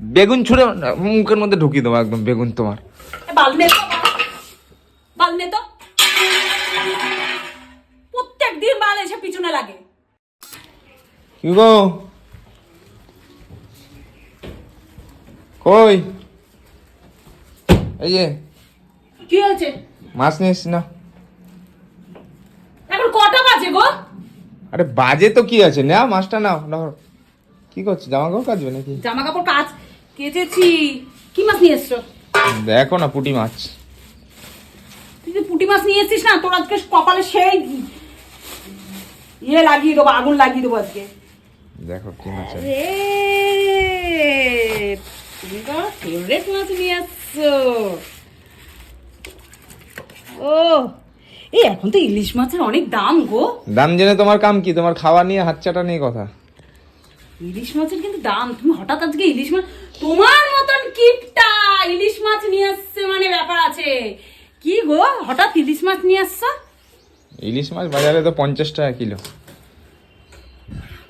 বেগুন ছুঁড়ে মুখের মধ্যে ঢুকিয়ে দেবো একদম বেগুন তোমার। এ, তো বাল নে তো। প্রত্যেক দিন বাল এসে পিছনে লাগে। কি গো? কই? এই যে কি হয়েছে? মাছ এসছি না। এখন কটা বাজে গো? আরে বাজে তো কি আছে? না মাছটা নাও নাও। কি করছ জামা কাপড় কাচবে নাকি? জামা কাপড় কাজ কেচেছি। কি মাছ নিয়ে এসছো? দেখো না পুঁটি মাছ। তুই যে পুঁটি মাছ নিয়ে এসছিস না তোর আজকে কপালে সেই ইয়ে লাগিয়ে দেবো আগুন লাগিয়ে দেবো আজকে। দেখো কি মাছ রে তুমি তো ফেভারিট মাছ নিয়ে আসছো। ও এই এখন তো ইলিশ মাছের অনেক দাম গো। দাম জেনে তোমার কাম কি? তোমার খাওয়া নিয়ে হাত চাটা নিয়ে কথা। ইলিশ মাছের কিন্তু দাম তুমি হঠাৎ আজকে ইলিশ মাছ তোমার মতন কিপটা ইলিশ মাছ নিয়ে আসছে মানে ব্যাপার আছে। কি গো হঠাৎ ইলিশ মাছ নিয়ে আসছো? ইলিশ মাছ বাজারে তো পঞ্চাশ টাকা কিলো।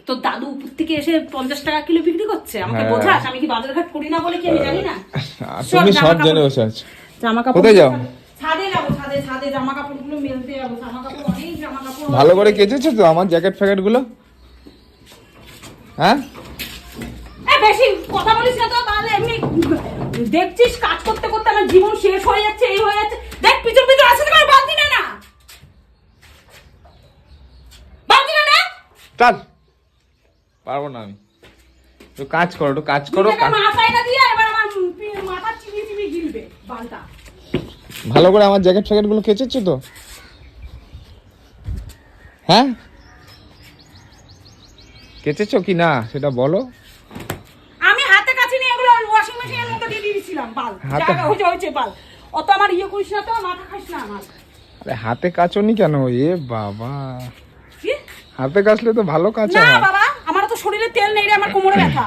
তো দাদু উপর থেকে এসে পঞ্চাশ টাকা কিলো বিক্রি করছে? আমাকে হ্যাঁ। বোঝাস আমি কি বাজার ঘাট করি না বলে কি আমি জানি না? তুমি সব জেনে বসে আছো জামা কাপড় কোথায় যাও? ছাদে যাব ছাদে ছাদে জামা কাপড়গুলো মেলতে যাব জামা কাপড় অনেক জামা কাপড় ভালো করে কেচেছো তো আমার জ্যাকেট ফ্যাকেটগুলো হ্যাঁ? বেশি কথা বলিস না তো তাহলে এমনি দেখছিস কাজ করতে করতে আমার জীবন শেষ হয়ে যাচ্ছে এই হয়ে যাচ্ছে। দেখ পিছন পিছন আসে তোমার বালতি নে না। বালতি নে। না চল। পারব না আমি। একটু কাজ করো একটু কাজ করো মাথায় না দিয়ে এবার আমার মাথা চিবিয়ে চিবিয়ে গিলবে বালটা ভালো করে আমার জ্যাকেট ফ্যাকেটগুলো কেচেছো তো? হ্যাঁ? কেচেছো কি না সেটা বলো। আমি হাতে কাছে নিয়ে এগুলো ওয়াশিং মেশিনের মধ্যে দিয়ে দিয়েছিলাম বাল। হাতে- জায়গা হয়েছে হয়েছে বাল। অত আমার ইয়ে করিস না তো মাথা খাইস না আমার। আরে হাতে কাচনি কেন? এ বাবা। কি? হাতে কাচলে তো ভালো কাচা। না বাবা আমার তো শরীরে তেল নেই রে আমার কোমরে ব্যথা।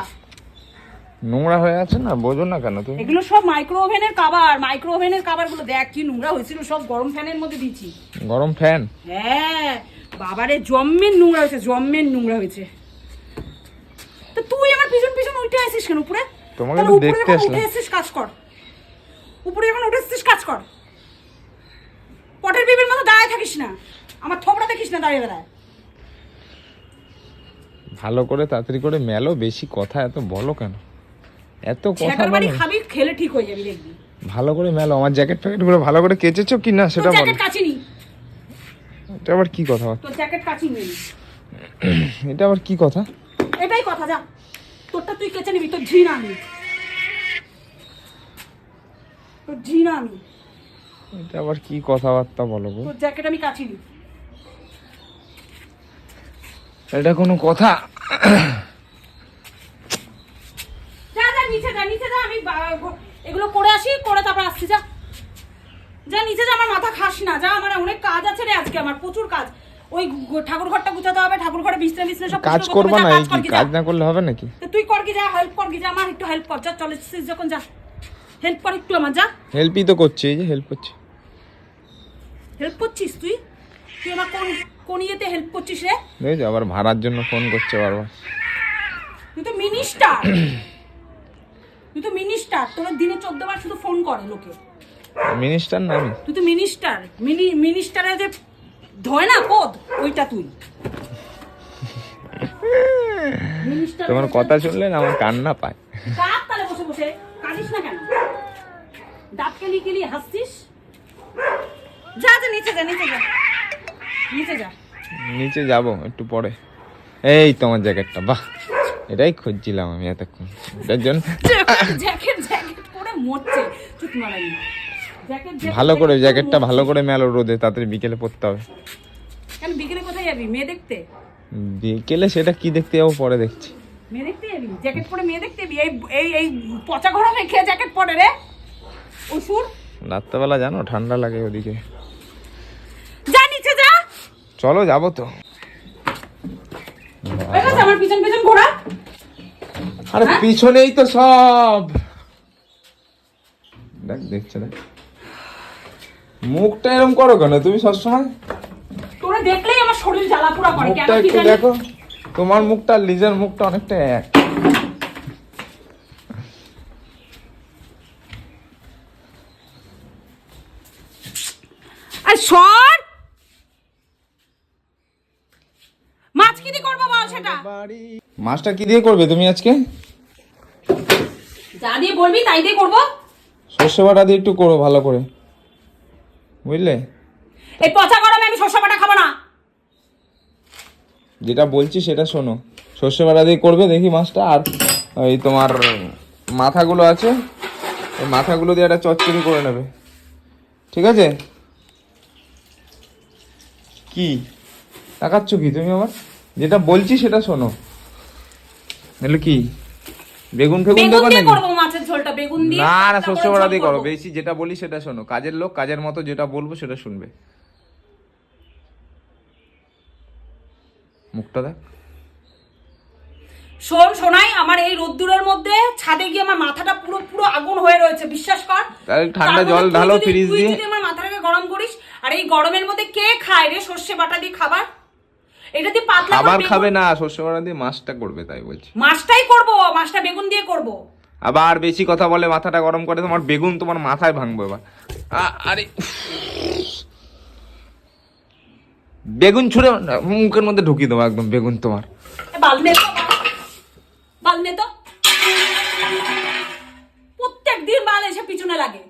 নোংরা হয়ে আছে না বোঝো না কেন তুমি। এগুলো সব মাইক্রো ওভেনের কাবার মাইক্রো ওভেনের কাবারগুলো দেখ কি নোংরা হয়েছিল সব গরম ফ্যানের মধ্যে দিচ্ছি গরম ফ্যান হ্যাঁ বাবারে জম্মের নোংরা হয়েছে জম্মের নোংরা হয়েছে। তুই আমার পিছন পিছন উঠে আসিস কেন উপরে? তোমাকে তো দেখতে আসলাম। উঠে কাজ কর। উপরে যখন উঠে এসেছিস কাজ কর। পটের বিবির মতো দাঁড়ায় থাকিস না। আমার থোবড়া দেখিস না দাঁড়িয়ে দাঁড়ায় ভালো করে তাড়াতাড়ি করে মেলো বেশি কথা এত বলো কেন? এত কথা বাড়ি খাবি খেলে ঠিক হয়ে যাবি দেখবি। ভালো করে মেলো আমার জ্যাকেট ফ্যাকেটগুলো ভালো করে কেচেছো কি না সেটা বলো। জ্যাকেট কাচিনি। এটা আবার কি কথা? তোর জ্যাকেট কাচিনি। এটা আবার কি কথা? এটাই কথা যা। তোরটা তুই কেচে নিবি তোর ঝি না আমি। তোর ঝি না আমি। এটা আবার কি কথাবার্তা বলো তোর জ্যাকেট আমি কাচিনি এটা কোনো কথা? যা যা নিচে যা নিচে যা আমি এগুলো করে আসি করে তারপর আসছি যা। যা নিচে যা আমার মাথা খাস না যা আমার অনেক কাজ আছে রে আজকে আমার প্রচুর কাজ। ওই ঠাকুর ঘরটা গুছাতে হবে ঠাকুর ঘরে বিছনা বিছনা সব কাজ করতে না এই কাজ না করলে হবে নাকি? তুই কর কি যা হেল্প কর কি যা আমার একটু হেল্প কর যা চলে এসেছিস যখন যা। হেল্প কর একটু আমার যা। হেল্পই তো করছে এই যে হেল্প করছে। হেল্প করছিস তুই? তুই আমার কোন কোন ইয়েতে হেল্প করছিস রে? দেখছ আবার ভাড়ার জন্য ফোন করছে বারবার। তুই তো মিনিস্টার তুই তো মিনিস্টার তোর দিনে চোদ্দ বার শুধু ফোন করে লোকে। মিনিস্টার না আমি? তুই তো মিনিস্টার মিনি মিনিস্টারের যে ধয় না পদ ওইটা তুই। তোমার কথা শুনলে না আমার কান্না পায়। কাক তালে বসে বসে? কাঁদিস না কেন? দাঁত কেলি কেলি হাসছিস? যা যা নিচে যা নিচে যা। নিচে যা। নিচে যাব একটু পরে। এই তোমার জ্যাকেটটা বাহ। এটাই খুঁজছিলাম আমি এতক্ষণ। এটার জন্য জ্যাকেট জ্যাকেট পরে মরছে। চুপ ভালো করে জ্যাকেটটা ভালো করে মেলো রোদে তাড়াতাড়ি বিকেলে পরতে হবে। কেন বিকেলে কোথায় যাবি? মেয়ে দেখতে? বিকেলে সেটা কি দেখতে যাব পরে দেখছি। মেয়ে দেখতে যাবি? জ্যাকেট পরে মেয়ে দেখতে যাবি? এই এই এই পচা ঘোড়া মেখে জ্যাকেট পরে রে। অসুর রাত্রেবেলা জানো ঠান্ডা লাগে ওদিকে। যা নিচে যা। চলো যাব তো। গেছে আমার পিছন পিছন ঘোড়া আরে হ্যাঁ? পিছনেই তো সব। দেখ দেখছে দেখ। মুখটা এরকম করো কেন? তুমি সবসময়? তোরা দেখলেই আমার শরীর জ্বালা করে মুখটা একটু দেখো। তোমার মুখটা লিজার মুখটা অনেকটা এক। আর সর মাছ কি দিয়ে করব বল সেটা? মাছটা কি দিয়ে করবে তুমি আজকে? যা দিয়ে বলবি তাই দিয়ে করব। সর্ষে বাটা দিয়ে একটু করো ভালো করে। বুঝলে? এই পচা গরমে আমি শস্য বাটা খাব না। যেটা বলছি সেটা শোনো। সর্ষে বাটা দিয়ে করবে দেখি মাছটা আর ওই তোমার মাথাগুলো আছে ওই মাথাগুলো দিয়ে একটা চচ্চড়ি করে নেবে। ঠিক আছে? কি? তাকাচ্ছ কি তুমি আমার যেটা বলছি সেটা শোনো। তাহলে কি? বেগুন ফেগুন দেবো দিয়ে বেগুন দিয়ে না না সর্ষে করে দিয়ে করো। বেশি যেটা বলি সেটা শোনো। কাজের লোক কাজের মতো যেটা বলব সেটা শুনবে। মুখটা দেখ। শোন শোনাই আমার এই রোদ্দুরের মধ্যে ছাদে গিয়ে আমার মাথাটা পুরো পুরো আগুন হয়ে রয়েছে বিশ্বাস কর। তাহলে ঠান্ডা জল ঢালো ফ্রিজ দিয়ে। যদি আমার মাথাটাকে গরম করিস আর এই গরমের মধ্যে কে খায় রে সর্ষে বাটা দিয়ে খাবার? এটা দিয়ে পাতলা খাবার খাবে না সর্ষে বাটা দিয়ে মাছটা করবে তাই বলছি। মাছটাই করব মাছটা বেগুন দিয়ে করব। আবার বেশি কথা বলে মাথাটা গরম করে তোমার বেগুন তোমার মাথায় ভাঙবো এবার। আরে বেগুন ছুঁড়ে মুখের মধ্যে ঢুকিয়ে দেবো একদম বেগুন তোমার। প্রত্যেক দিন বাল এসে পিছনে লাগে।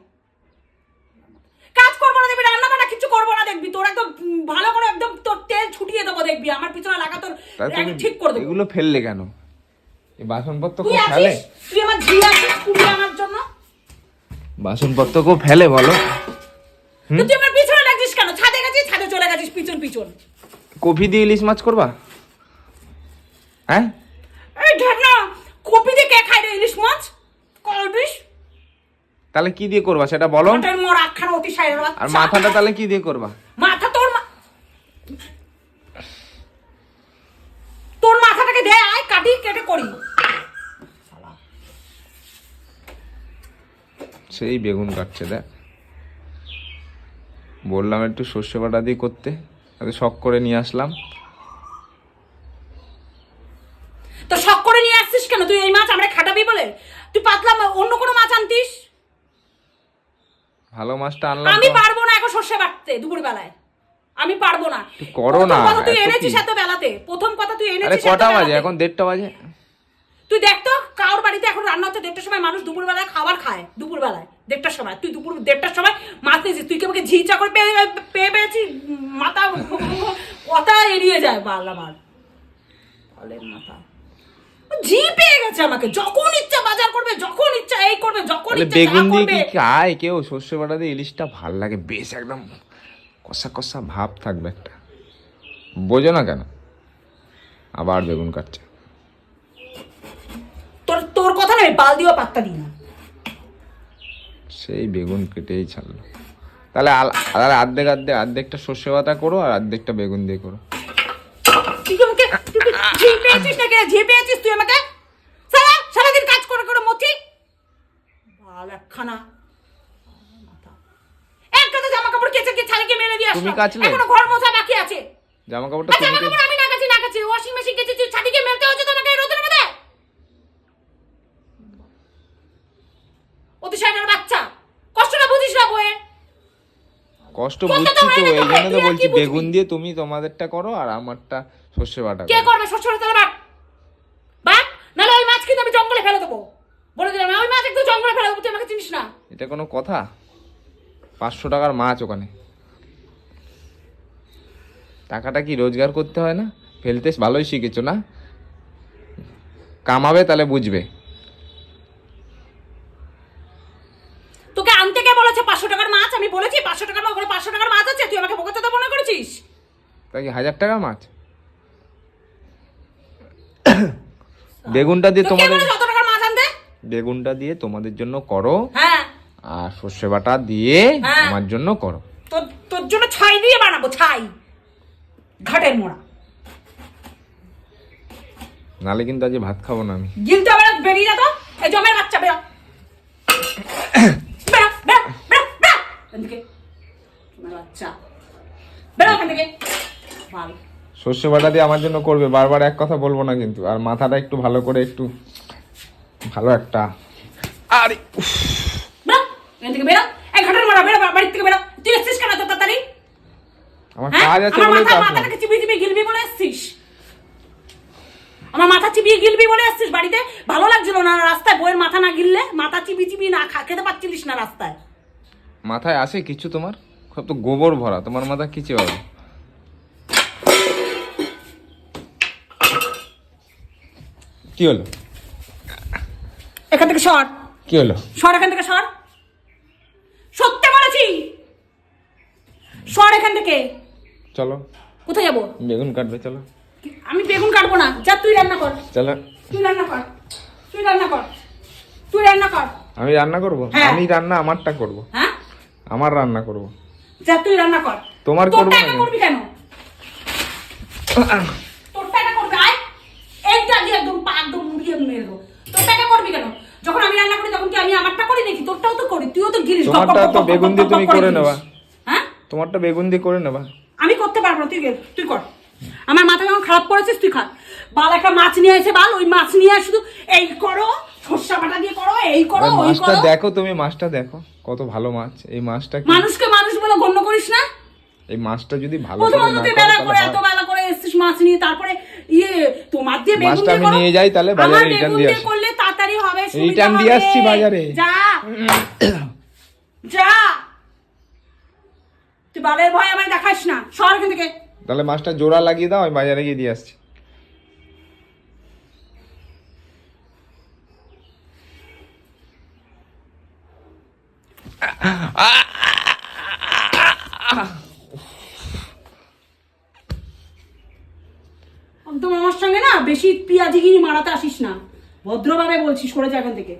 কাজ করব না দেখবি রান্না বান্না কিছু করব না দেখবি। তোর একদম ভালো করে একদম তোর তেল ছুটিয়ে দেবো দেখবি। আমার পিছনে লাগা তোর ঠিক করে দেবো। এগুলো ফেললে কেন? এই বাসনপত্র কেউ ফেলে। তুই আমার ঝি আছিস কুড়িয়ে আনার জন্য? বাসনপত্র কেউ ফেলে বলো। তো তুই আমার পিছনে লাগছিস কেন? ছাদে গেছিস ছাদে চলে গেছিস পিছন পিছন। কফি দিয়ে ইলিশ মাছ করবা? হ্যাঁ? এই ধর না কপি দিয়ে কে খায় রে ইলিশ মাছ? কলবিস তাহলে কি দিয়ে করবা সেটা বলো। ওটার মোর আখানা অতি সাইরের আর মাথাটা তাহলে কি দিয়ে করবা? মাথা তোর তোর মাথাটাকে দে আয় কাটি কেটে করি। সেই বেগুন কাটছে দেখ। বললাম একটু সর্ষে বাটা দিয়ে করতে তাহলে শখ করে নিয়ে আসলাম। তো শখ করে নিয়ে আসছিস কেন? তুই এই মাছ আমরা খাটাবি বলে? তুই পাতলা অন্য কোনো মাছ আনতিস? ভালো মাছটা আনলাম আমি পারব না এখন সর্ষে বাটতে দুপুর বেলায় আমি পারব না। তুই করো না, তুই এনেছিস এত বেলাতে। প্রথম কথা তুই এনেছিস কটা বাজে? এখন দেড়টা বাজে। তুই দেখ তো কারোর বাড়িতে এখন রান্না হচ্ছে দেড়টার সময় মানুষ দুপুর বেলায় খাবার খায় দুপুর বেলায় দেড়টার সময়। তুই দুপুর দেড়টার সময় মাছ নিয়েছিস তুই কি আমাকে ঝি চাকর পেয়ে পেয়ে পেয়েছি মাথা কথা এড়িয়ে যায় বাল আমার ফলের মাথা। ঝি পেয়ে গেছে আমাকে যখন ইচ্ছা বাজার করবে যখন ইচ্ছা এই করবে যখন ইচ্ছা বেগুন দিয়ে খায় কেউ? সর্ষে বাটা দিয়ে ইলিশটা ভালো লাগে বেশ একদম কষা কষা ভাব থাকবে একটা। বোঝো না কেন? আবার বেগুন কাটছে তোর তোর কথা না আমি পাত্তা দিই না। সেই বেগুন কেটেই ছাড়লো। তাহলে সর্ষে বাটা করো আর অর্ধেকটা বেগুন দিয়ে করো। তুই আমাকে তুই সারা সারাদিন কাজ করে করে মতি বাল একখানা। মাথা। এক কথা জামা কাপড় কেচে কে ছাড়ে মেরে দিয়ে তুমি আসলাম। কাচলে? এখনও ঘর মোছা বাকি আছে। জামা কাপড়টা তুমি কাপড় আমি না কাছি না কাছি ওয়াশিং মেশিন কেচেছি ছাদিকে মেলতে হচ্ছে তোমাকে এই রোদের মধ্যে অতি সাইডের বাচ্চা কষ্টটা বুঝিস না বইয়ের কষ্ট বুঝছি তো হয় এই জন্য তো বলছি বেগুন দিয়ে তুমি তোমাদেরটা করো আর আমারটা সর্ষে বাটা কে করো। করবে? শ্বশুর তাহলে বাট। বাট নাহলে ওই মাছ কিন্তু আমি জঙ্গলে ফেলে দেবো। বলে দিলাম ওই মাছ একটু জঙ্গলে ফেলে দেবো তুই আমাকে চিনিস না। এটা কোনো কথা? পাঁচশো টাকার মাছ ওখানে। টাকাটা কি রোজগার করতে হয় না? ফেলতে ভালোই শিখেছো না? কামাবে তাহলে বুঝবে তোকে আনতে কে বলেছে পাঁচশো টাকার মাছ আমি বলেছি পাঁচশো টাকার মাছ ওখানে পাঁচশো টাকার মাছ আছে তুই আমাকে বোকাতে তো মনে করেছিস তা কি হাজার টাকার মাছ? বেগুনটা দিয়ে তোমাদের বেগুনটা দিয়ে তোমাদের জন্য করো। হ্যাঁ। আর সর্ষে বাটা দিয়ে হ্যাঁ। আমার জন্য করো। তোর তোর জন্য ছাই দিয়ে বানাবো ছাই। ঘাটের মোড়া। নালে কিন্তু আজ ভাত খাব না আমি। গিলতে না, বেরিয়ে যা তো। এই জমের বাচ্চা বেরো বেরো বেরো বেরো এখান থেকে জমের বাচ্চা বেরো এখান থেকে বাল সর্ষে বাটা দিয়ে আমার জন্য করবে বারবার এক কথা বলব না কিন্তু আর মাথাটা একটু ভালো করে একটু ভালো একটা আরে আমার হ্যাঁ? কাজ আছে আমার বলেই তো মাথা- আসলাম। মাথাটাকে চিবিয়ে চিবিয়ে গিলবি বলে এসছিস? আমার মাথা চিবিয়ে গিলবি বলে এসছিস বাড়িতে? ভালো লাগছিল না রাস্তায় বইয়ের মাথা না গিললে? মাথা চিবি চিবি না খা খেতে পারছিলিস না রাস্তায়? মাথায় আসে কিছু তোমার? সব তো গোবর ভরা তোমার মাথা কিছু হবে কি হলো? এখান থেকে সর। কি হলো? সর এখান থেকে সর। সত্যি বলেছি? সর এখান থেকে। চলো। কোথায় যাব? বেগুন কাটবে চলো। আমি বেগুন কাটবো না। যা তুই রান্না কর। চলো। তুই রান্না কর। তুই রান্না কর। তুই রান্না কর। আমি রান্না করব? হ্যাঁ। আমি রান্না আমারটা করব? হ্যাঁ? আমার রান্না করব। যা তুই রান্না কর। তোমার করব না? করবি কেন তোরটা একা করবি আয় এইটা দিয়ে একদম পা একদম মুড়িয়ে মেরে দেবো তোরটা একা করবি কেন যখন আমি রান্না করি তখন কি আমি আমারটা করি নাকি তোরটাও তো করি তুইও তো গিলিস তোমারটা তো বেগুন দিয়ে তুমি করে নেবা। হ্যাঁ? তোমারটা বেগুন দিয়ে করে নেবা। আমি করতে পারব না তুই তুই কর। আমার মাথা যখন খারাপ করেছিস তুই খা। বাল একটা মাছ নিয়ে এসে বাল ওই মাছ নিয়ে শুধু এই করো সর্ষা বাটা দিয়ে করো এই করো ওই মাছটা করো। দেখো তুমি মাছটা দেখো কত ভালো মাছ। এই মাছটা মানুষকে মানুষ বলে গণ্য করিস না? এই মাছটা যদি ভালো করে না বেলা করে এত বেলা করে এসছিস মাছ নিয়ে তারপরে ইয়ে তোমার দিয়ে বেগুন মাছটা দিয়ে আমি। নিয়ে যাই, তাহলে বাজারে বেগুন দিয়ে আসি। করলে তাড়াতাড়ি হবে Return দিয়ে আসছি বাজারে। যা। যা। তুই বালের ভয় আমায় দেখাস না। সর এখান থেকে। তাহলে মাছটা জোড়া লাগিয়ে দাও আমি বাজারে গিয়ে দিয়ে আসছি। একদম আমার সঙ্গে না বেশি পিয়াজি পিয়াজিগিরি মারাতে আসিস না। ভদ্রভাবে বলছি সরে যা এখান থেকে।